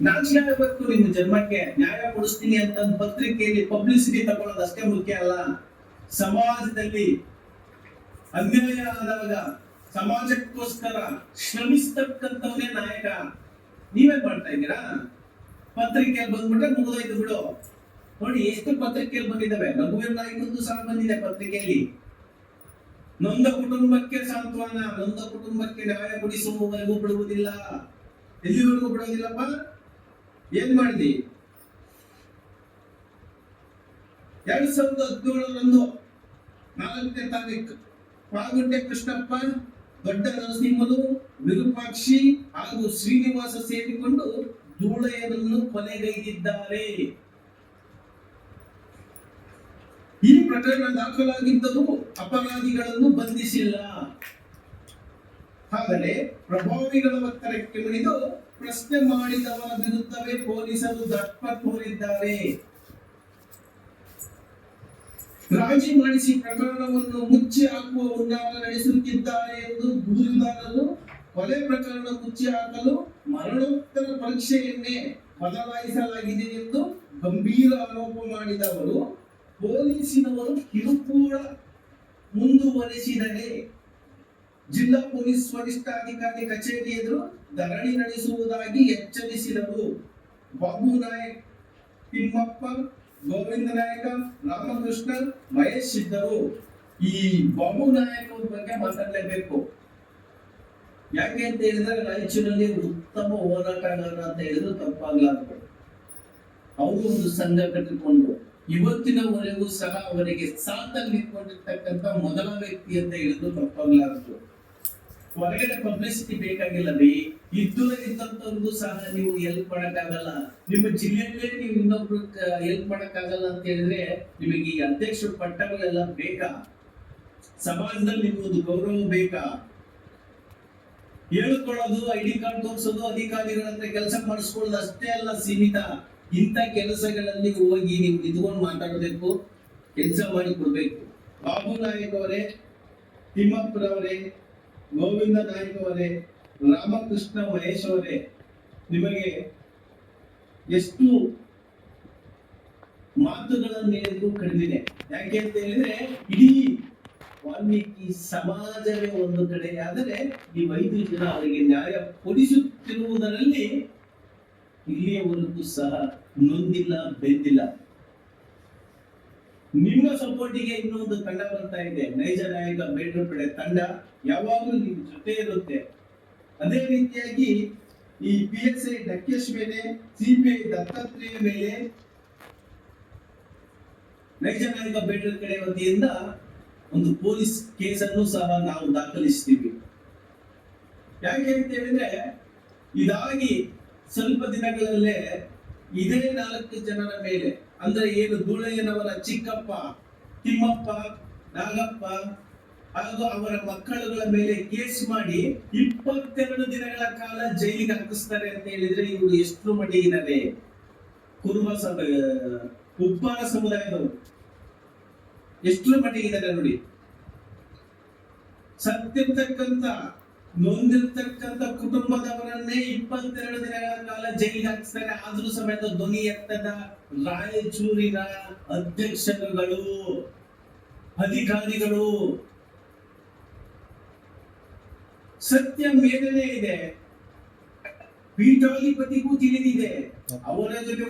ನಾಚಿಕೆ ಬೇಕು ನಿಮ್ಮ ಜನ್ಮಕ್ಕೆ ನ್ಯಾಯ ಕೊಡಿಸ್ತೀನಿ ಅಂತ ಪತ್ರಿಕೆಯಲ್ಲಿ ಪಬ್ಲಿಸಿಟಿ ತಗೊಳ್ಳೋದು ಅಷ್ಟೇ ಮುಖ್ಯ ಅಲ್ಲ. ಸಮಾಜದಲ್ಲಿ ಅನ್ಯಾಯ ಆದಾಗ ಸಮಾಜಕ್ಕೋಸ್ಕರ ಶ್ರಮಿಸ್ತಕ್ಕಂಥವನೇ ನಾಯಕ ನೀವೇ ಮಾಡ್ತಾ ಇದ್ದೀರಾ? ಪತ್ರಿಕೆಯಲ್ಲಿ ಬಂದ್ಬಿಟ್ರೆ ಮುಗಿದೋಯ್ತು ಬಿಡು. ನೋಡಿ, ಎಷ್ಟು ಪತ್ರಿಕೆಯಲ್ಲಿ ಬಂದಿದ್ದಾವೆ? ರಘುವೀರ್ ನಾಯ್ಕಂದು ಸಹ ಬಂದಿದೆ ಪತ್ರಿಕೆಯಲ್ಲಿ. ನೊಂದ ಕುಟುಂಬಕ್ಕೆ ಸಾಂತ್ವನ, ನೊಂದ ಕುಟುಂಬಕ್ಕೆ ನ್ಯಾಯ ಕೊಡಿಸುವವರೆಗೂ ಬಿಡುವುದಿಲ್ಲ. ಎಲ್ಲಿವರೆಗೂ ಬಿಡೋದಿಲ್ಲಪ್ಪ ಏನ್ ಮಾಡಿದಿ? ಎರಡ್ ಸಾವಿರದ ಹದಿನೇಳರಂದು ನಾಲ್ಕನೇ ತಾರೀಕು ಪಾಗುಂಡೆ ಕೃಷ್ಣಪ್ಪ, ದೊಡ್ಡ ನರಸಿಂಹನು, ವಿರೂಪಾಕ್ಷಿ ಹಾಗೂ ಶ್ರೀನಿವಾಸ ಸೇರಿಕೊಂಡು ಧೂಳೆಯರನ್ನು ಕೊನೆಗೈದಿದ್ದಾರೆ. ಈ ಪ್ರಕರಣ ದಾಖಲಾಗಿದ್ದರೂ ಅಪರಾಧಿಗಳನ್ನು ಬಂಧಿಸಿಲ್ಲ. ಆದರೆ ಪ್ರಭಾವಿಗಳ ಒತ್ತಡಕ್ಕೆ ಮಣಿದು ಪ್ರಶ್ನೆ ಮಾಡಿದವರ ವಿರುದ್ಧವೇ ಪೊಲೀಸರು ದಟ್ಟ ತೋರಿದ್ದಾರೆ ರಾಜಿ ಮಾಡಿಸಿ ಪ್ರಕರಣವನ್ನು ಮುಚ್ಚಿ ಹಾಕುವ ಹುನ್ನಾರ ನಡೆಸುತ್ತಿದ್ದಾರೆ ಎಂದು ದೂರುದಾರರು ಕೊಲೆ ಪ್ರಕರಣ ಮುಚ್ಚಿ ಹಾಕಲು ಮರಣೋತ್ತರ ಪರೀಕ್ಷೆಯನ್ನೇ ಬದಲಾಯಿಸಲಾಗಿದೆ ಎಂದು ಗಂಭೀರ ಆರೋಪ ಮಾಡಿದವರು. ಪೊಲೀಸಿನವರು ಕಿರುಕುಳ ಮುಂದುವರೆಸಿದರೆ ಜಿಲ್ಲಾ ಪೊಲೀಸ್ ವರಿಷ್ಠಾಧಿಕಾರಿ ಕಚೇರಿ ಎದುರು ಧರಣಿ ನಡೆಸುವುದಾಗಿ ಎಚ್ಚರಿಸಿದರು. ಬಾಬು ನಾಯಕ್, ತಿಮ್ಮಪ್ಪ, ಗೋವಿಂದ ನಾಯಕ, ರಾಮಕೃಷ್ಣ, ಮಹೇಶ್ ಇದ್ದರು. ಈ ಬಾಬು ನಾಯಕ್ ಬಗ್ಗೆ ಮಾತಾಡಲೇಬೇಕು. ಯಾಕೆ ಅಂತ ಹೇಳಿದ್ರೆ ರಾಯಚೂರಲ್ಲಿ ಉತ್ತಮ ಹೋರಾಟಗಾರ ಅಂತ ಹೇಳಿದ್ರು ತಪ್ಪಾಗ್ಲಾರ್ದು. ಅವರು ಒಂದು ಸಂಘ ಕಟ್ಟಿಕೊಂಡು ಇವತ್ತಿನವರೆಗೂ ಸಹ ಅವರಿಗೆ ಸಾಥಲ್ಲಿ ನಿಂತ್ಕೊಂಡಿರ್ತಕ್ಕಂಥ ಮೊದಲ ವ್ಯಕ್ತಿ ಅಂತ ಹೇಳಿದ್ರು ತಪ್ಪಾಗ್ಲಾರದು. ಹೊರಗಡೆ ಪಬ್ಲಿಸಿಟಿ ಬೇಕಾಗಿಲ್ಲ ರೀ ಇದ್ದು ಇದ್ದಂತವ್ರಿಗೂ ಸಹ ನೀವು ಹೆಲ್ಪ್ ಮಾಡಕ್ಕಾಗಲ್ಲ. ನಿಮ್ಮ ಜಿಲ್ಲೆಯಲ್ಲೇ ನೀವು ಇನ್ನೊಬ್ರು ಹೆಲ್ಪ್ ಮಾಡಕ್ಕಾಗಲ್ಲ ಅಂತ ಹೇಳಿದ್ರೆ ನಿಮಗೆ ಈ ಅಧ್ಯಕ್ಷ ಪಟ್ಟಗಳೆಲ್ಲ ಬೇಕಾ? ಸಮಾಜದಲ್ಲಿ ನಿಮ್ಗೊಂದು ಗೌರವ ಬೇಕಾ? ಹೇಳ್ಕೊಳ್ಳೋದು ಐ ಡಿ ಕಾರ್ಡ್ ತೋರಿಸೋದು, ಅಧಿಕಾರಿಗಳ ಹತ್ರ ಕೆಲಸ ಮಾಡಿಸ್ಕೊಳ್ಳೋದು ಅಷ್ಟೇ ಅಲ್ಲ ಸೀಮಿತ. ಇಂಥ ಕೆಲಸಗಳಲ್ಲಿ ಹೋಗಿ ನೀವು ನಿಂತ್ಕೊಂಡು ಮಾತಾಡಬೇಕು, ಕೆಲಸ ಮಾಡಿ ಕೊಡ್ಬೇಕು. ಬಾಬು ನಾಯಕ್ ಅವರೇ, ತಿಮ್ಮಪ್ಪನವರೇ ಗೋವಿಂದ ನಾಯಕ ಅವರೇ, ರಾಮಕೃಷ್ಣ ಮಹೇಶ್ ನಿಮಗೆ ಎಷ್ಟು ಮಾತುಗಳನ್ನು ಕಂಡಿದೆ ಯಾಕೆ ಅಂತ ಹೇಳಿದ್ರೆ, ಇಡೀ ವಾಲ್ಮೀಕಿ ಸಮಾಜವೇ ಒಂದು ಕಡೆ. ಆದರೆ ಈ ಐದು ಜನ ಅವರಿಗೆ ನ್ಯಾಯ ಕೊಡಿಸುತ್ತಿರುವುದರಲ್ಲಿ ಇಲ್ಲಿಯವರೆಗೂ ಸಹ ನೊಂದಿಲ್ಲ, ಬೆಂದಿಲ್ಲ. ನಿಮ್ಮ ಸಪೋರ್ಟಿಗೆ ಇನ್ನೊಂದು ತಂಡ ಬರ್ತಾ ಇದೆ. ನೈಜ ನಾಯಕ ಬೇಡ್ರು ಪಡೆ ತಂಡ ಯಾವಾಗಲೂ ನಿಮ್ಮ ಜೊತೆ ಇರುತ್ತೆ. ಅದೇ ರೀತಿಯಾಗಿ ಈ ಪಿ ಎಸ್ ಐ ಡಕ್ಕೇಶ್ ಮೇಲೆ ಸಿಪಿಐ ದತ್ತಾತ್ರೇಯ ಮೇಲೆ ನೈಜ ನಾಯಕ ಬೇಡ್ರ ಕಡೆ ವತಿಯಿಂದ ಒಂದು ಪೊಲೀಸ್ ಕೇಸನ್ನು ಸಹ ನಾವು ದಾಖಲಿಸ್ತೀವಿ. ಯಾಕೆ ಅಂತ ಹೇಳಿದ್ರೆ ಇದಾಗಿ ಸ್ವಲ್ಪ ದಿನಗಳಲ್ಲೇ ಇದೇ ನಾಲ್ಕು ಜನರ ಮೇಲೆ, ಅಂದ್ರೆ ಏನು ಧೂಳೆಯನವರ ಚಿಕ್ಕಪ್ಪ, ತಿಮ್ಮಪ್ಪ, ನಾಗಪ್ಪ, ಹಾಗೂ ಅವರ ಮಕ್ಕಳುಗಳ ಮೇಲೆ ಕೇಸ್ ಮಾಡಿ ಇಪ್ಪತ್ತೆರಡು ದಿನಗಳ ಕಾಲ ಜೈಲಿಗೆ ಹಾಕಿಸ್ತಾರೆ ಅಂತ ಹೇಳಿದ್ರೆ ಇವರು ಎಷ್ಟು ಮಟ್ಟಿಗಿದ್ದಾರೆ ಕುರುಬ ಸಮ ಉಪ್ಪಾರ ಸಮುದಾಯದವರು. ಎಷ್ಟು ಮಟ್ಟಿಗಿದ್ದಾರೆ ನೋಡಿ? ಸತ್ತಿರ್ತಕ್ಕಂಥ ನೊಂದಿರ್ತಕ್ಕಂಥ ಕುಟುಂಬದವರನ್ನೇ ಇಪ್ಪತ್ತೆರಡು ದಿನಗಳ ಕಾಲ ಜೈಲಿಗೆ ಹಾಕಿಸ್ತಾರೆ. ಆದ್ರೂ ಸಮೇತ ಧ್ವನಿ ಎತ್ತದ ರಾಯಚೂರಿನ ಅಧ್ಯಕ್ಷರುಗಳು, ಅಧಿಕಾರಿಗಳು. ಸತ್ಯ ಮೇಲೇನೆ ಇದೆ. ಪೀಠಾಧಿಪತಿಗೂ ತಿಳಿದಿದೆ. ಅವರ ಜೊತೆ